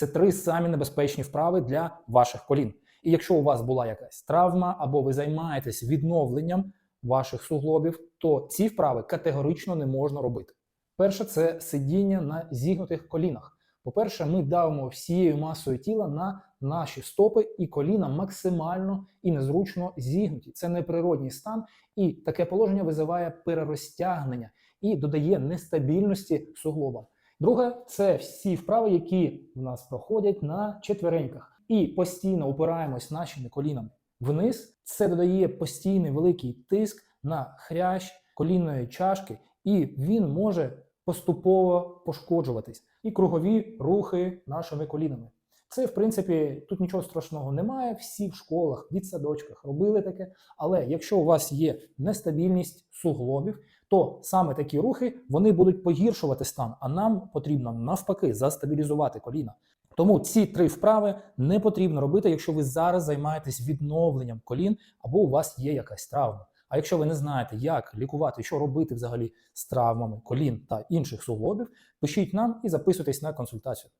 Це три самі небезпечні вправи для ваших колін. І якщо у вас була якась травма або ви займаєтесь відновленням ваших суглобів, то ці вправи категорично не можна робити. Перше це сидіння на зігнутих колінах. По-перше, ми давимо всією масою тіла на наші стопи і коліна максимально і незручно зігнуті. Це неприродній стан, і таке положення визиває перерозтягнення і додає нестабільності суглобам. Друге, це всі вправи, які в нас проходять на четвереньках, і постійно опираємось нашими колінами вниз. Це додає постійний великий тиск на хрящ колінної чашки, і він може поступово пошкоджуватись. І кругові рухи нашими колінами. Це, в принципі, тут нічого страшного немає. Всі в школах, в дитсадочках робили таке. Але якщо у вас є нестабільність суглобів, то саме такі рухи вони будуть погіршувати стан, а нам потрібно навпаки застабілізувати коліна. Тому ці три вправи не потрібно робити, якщо ви зараз займаєтесь відновленням колін або у вас є якась травма. А якщо ви не знаєте, як лікувати, що робити взагалі з травмами колін та інших суглобів, пишіть нам і записуйтесь на консультацію.